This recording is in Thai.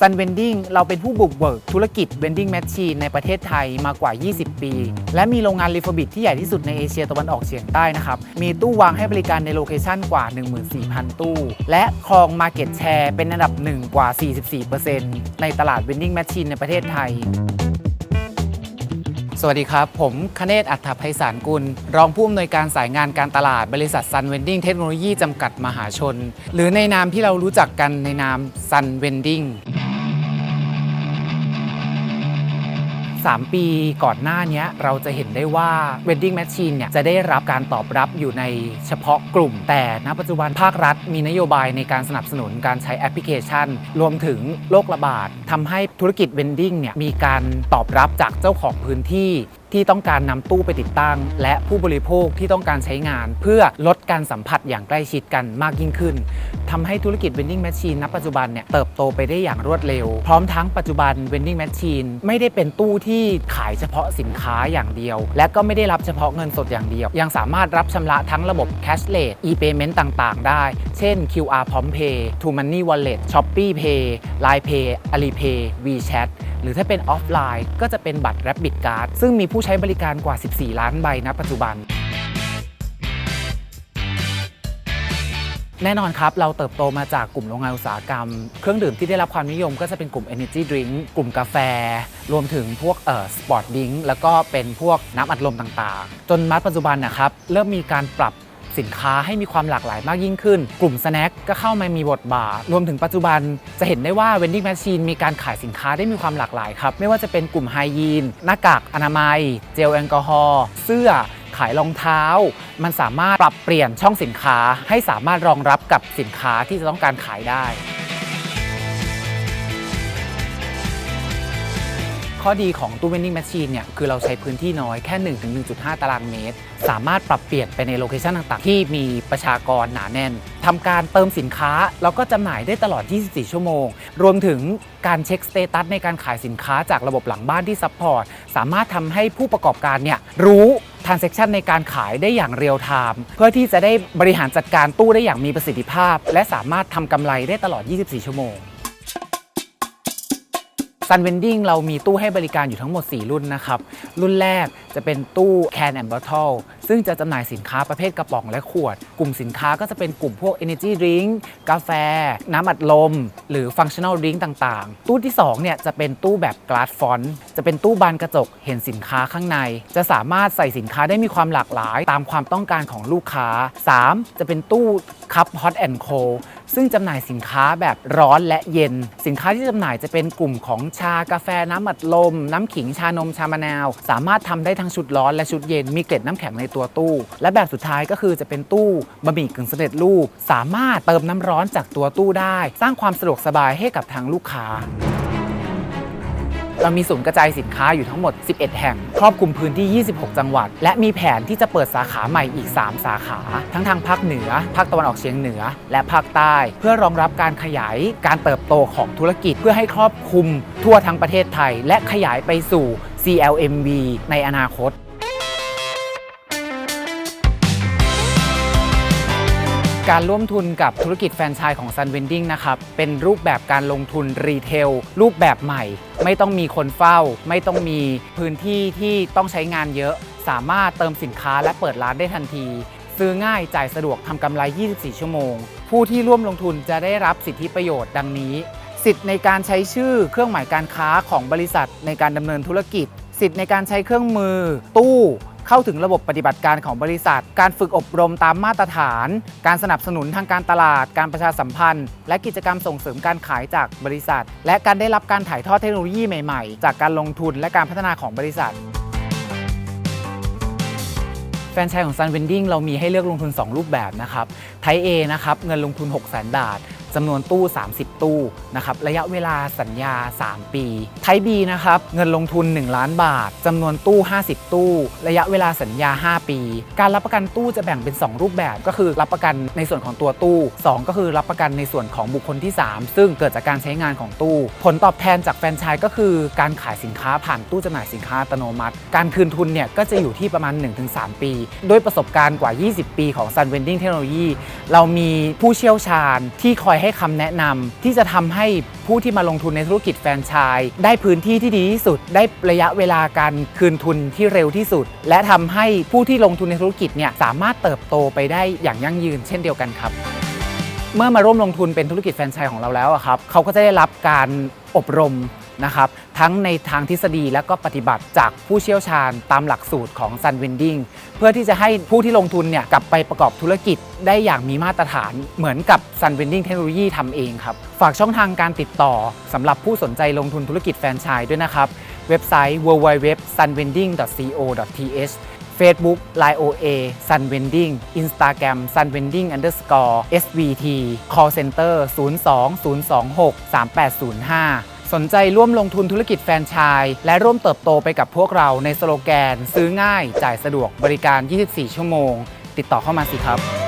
Sun Vending เราเป็นผู้บุกเบิกธุรกิจ Vending Machine ในประเทศไทยมากว่า 20 ปี และมีโรงงานรีฟบิทที่ใหญ่ที่สุดในเอเชียตะวันออกเฉียงใต้นะครับ มีตู้วางให้บริการในโลเคชันกว่า 14,000 ตู้ และครอง Market Share เป็นอันดับหนึ่งกว่า 44%ในตลาด Vending Machine ในประเทศไทยสวัสดีครับ ผมคเนศอัฏฐไพศาลกุล รองผู้อำนวยการสายงานการตลาดบริษัท Sun Vending เทคโนโลยีจำกัดมหาชน หรือในนามที่เรารู้จักกันในนาม Sun Vending 3 ปีก่อนหน้านี้เราจะเห็นได้ว่า Wedding Machine เนี่ยจะได้รับการตอบรับอยู่ในเฉพาะกลุ่ม แต่ณปัจจุบันภาครัฐมีนโยบายในการสนับสนุนการใช้แอปพลิเคชัน รวมถึงโรคระบาดทำให้ธุรกิจ Vending เนี่ยมีการตอบรับจากเจ้าของพื้นที่ ที่ต้องการนำตู้ไปติดตั้ง และผู้บริโภคที่ต้องการใช้งาน เพื่อลดการสัมผัสอย่างใกล้ชิดกันมากยิ่งขึ้นทำให้ธุรกิจ vending machine ณปัจจุบันเนี่ยเติบโตไปได้อย่างรวดเร็ว พร้อมทั้งปัจจุบัน vending machine ไม่ได้เป็นตู้ที่ขายเฉพาะสินค้าอย่างเดียว และก็ไม่ได้รับเฉพาะเงินสดอย่างเดียว ยังสามารถรับชำระทั้งระบบ cashless e-payment ต่างๆ ได้ เช่น QR พร้อม Pay To Money Wallet Shopee Pay Line Pay Alipay WeChat หรือถ้าเป็นออฟไลน์ก็จะเป็นบัตร Rabbit Card ซึ่งมีผู้ใช้บริการกว่า 14 ล้านใบณปัจจุบัน แน่นอนครับ เราเติบโตมาจากกลุ่มโรงงานอุตสาหกรรม เครื่องดื่มที่ได้รับความนิยมก็จะเป็นกลุ่ม Energy Drink กลุ่มกาแฟ รวมถึงพวกเอ่อสปอร์ตดิงแล้วก็เป็นพวกน้ำอัดลมต่างๆ จนมาปัจจุบันนะครับเริ่มมีการปรับ สินค้าให้มีความหลากหลายมากยิ่งขึ้น กลุ่มสแน็คก็เข้ามามีบทบาท รวมถึงปัจจุบันจะเห็นได้ว่าเวนดิ้งแมชชีนมีการขายสินค้าได้มีความหลากหลายครับ ไม่ว่าจะเป็นกลุ่มไฮยีนหน้ากากอนามัย เจลแอลกอฮอล์เสื้อขายรองเท้า มันสามารถปรับเปลี่ยนช่องสินค้าให้สามารถรองรับกับสินค้าที่จะต้องการขายได้ ข้อดีของตู้ vending machine เนี่ยคือเราใช้พื้นที่น้อยแค่ 1-1.5 ตารางเมตร สามารถปรับเปลี่ยนไปในโลเคชันต่างๆ ที่มีประชากรหนาแน่นทำการเติมสินค้า แล้วก็จำหน่ายได้ตลอด 24 ชั่วโมง รวมถึงการเช็คสเตตัสในการขายสินค้าจากระบบหลังบ้านที่ซัพพอร์ตสามารถทำให้ผู้ประกอบการเนี่ยรู้ transaction ในการขายได้อย่างเรียลไทม์เพื่อที่จะได้บริหารจัดการตู้ได้อย่างมีประสิทธิภาพ และสามารถทำกำไรได้ตลอด 24 ชั่วโมง Sun Vending เรามีตู้ให้บริการอยู่ทั้งหมด 4 รุ่นนะครับ รุ่นแรกจะเป็นตู้ Can and Bottle ซึ่งจะจำหน่ายสินค้าประเภทกระป๋องและขวด กลุ่มสินค้าก็จะเป็นกลุ่มพวก Energy Drink กาแฟ น้ำอัดลม หรือ Functional Drink ต่างๆ ตู้ที่2เนี่ยจะเป็นตู้แบบ Glass Font จะเป็นตู้บานกระจกเห็นสินค้าข้างใน จะสามารถใส่สินค้าได้มีความหลากหลาย ตามความต้องการของลูกค้า 3. จะเป็นตู้ Cup Hot and Cold ซึ่งจำหน่ายสินค้าแบบร้อนและเย็น สินค้าที่จำหน่ายจะเป็นกลุ่มของชากาแฟน้ำอัดลม น้ำขิงชานมชามะนาว สามารถทำได้ทั้งชุดร้อนและชุดเย็นมีเกล็ดน้ำแข็งในตัวตู้ และแบบสุดท้ายก็คือจะเป็นตู้บะหมี่กึ่งสำเร็จรูป สามารถเติมน้ำร้อนจากตัวตู้ได้ สร้างความสะดวกสบายให้กับทางลูกค้า เรามีศูนย์กระจายสินค้าอยู่ทั้งหมด 11 แห่ง ครอบคลุมพื้นที่ 26 จังหวัด และมีแผนที่จะเปิดสาขาใหม่อีก 3 สาขา ทั้งทางภาคเหนือ ภาคตะวันออกเฉียงเหนือ และภาคใต้ เพื่อรองรับการขยายการเติบโตของธุรกิจเพื่อให้ครอบคลุมทั่วทั้งประเทศไทย และขยายไปสู่ CLMV ในอนาคต การร่วมทุนกับธุรกิจแฟรนไชส์ของ Sun Vending นะครับ เป็นรูปแบบการลงทุนรีเทลรูปแบบใหม่ ไม่ต้องมีคนเฝ้า ไม่ต้องมีพื้นที่ที่ต้องใช้งานเยอะ สามารถเติมสินค้าและเปิดร้านได้ทันที ซื้อง่ายจ่ายสะดวกทำกำไร 24 ชั่วโมง ผู้ที่ร่วมลงทุนจะได้รับสิทธิประโยชน์ดังนี้ สิทธิ์ในการใช้ชื่อเครื่องหมายการค้าของบริษัทในการดำเนินธุรกิจ สิทธิ์ในการใช้เครื่องมือ ตู้ เข้าถึงระบบปฏิบัติการของบริษัท การฝึกอบรมตามมาตรฐาน การสนับสนุนทางการตลาด การประชาสัมพันธ์ และกิจกรรมส่งเสริมการขายจากบริษัท และการได้รับการถ่ายทอดเทคโนโลยีใหม่ๆ จากการลงทุนและการพัฒนาของบริษัทแฟรนไชส์ของ Sun Vending เรามีให้เลือกลงทุน 2 รูปแบบนะครับ ไทย A นะครับ เงินลงทุน 6 0 0 0 0 0 บาท จำนวนตู้ 30 ตู้นะครับระยะเวลาสัญญา 3 ปีไทย B นะครับเงินลงทุน 1 ล้านบาทจำนวนตู้ 50 ตู้ ระยะเวลาสัญญา 5 ปี การรับประกันตู้จะแบ่งเป็น 2 รูปแบบก็คือรับประกันในส่วนของตัวตู้ 2 ก็คือรับประกันในส่วนของบุคคลที่ 3 ซึ่งเกิดจากการใช้งานของตู้ ผลตอบแทนจากแฟรนไชส์ก็คือการขายสินค้าผ่านตู้จำหน่ายสินค้าอัตโนมัติ การคืนทุนเนี่ยก็จะอยู่ที่ประมาณ 1-3 ปี ด้วยประสบการณ์กว่า 20 ปีของ Sun Vending Technology เรามีผู้เชี่ยวชาญที่คอยให้คำแนะนำที่จะทำให้ผู้ที่มาลงทุนในธุรกิจแฟรนไชส์ได้พื้นที่ที่ดีที่สุด ได้ระยะเวลาการคืนทุนที่เร็วที่สุด และทำให้ผู้ที่ลงทุนในธุรกิจเนี่ยสามารถเติบโตไปได้อย่างยั่งยืนเช่นเดียวกันครับ เมื่อมาร่วมลงทุนเป็นธุรกิจแฟรนไชส์ของเราแล้วครับเขาก็จะได้รับการอบรมนะครับ ทั้งในทางทฤษฎีและก็ปฏิบัติจากผู้เชี่ยวชาญตามหลักสูตรของ Sun Vending เพื่อที่จะให้ผู้ที่ลงทุนเนี่ยกลับไปประกอบธุรกิจได้อย่างมีมาตรฐานเหมือนกับ Sun Vending Technology ทำเองครับ ฝากช่องทางการติดต่อสำหรับผู้สนใจลงทุนธุรกิจแฟรนไชส์ด้วยนะครับ เว็บไซต์ www.sunvending.co.th Facebook Line OA Sun Vending Instagram Sun Vending underscore SVT Call Center 02 026 3805 สนใจร่วมลงทุนธุรกิจแฟรนไชส์และร่วมเติบโตไปกับพวกเราในสโลแกน ซื้อง่าย จ่ายสะดวกบริการ 24 ชั่วโมง ติดต่อเข้ามาสิครับ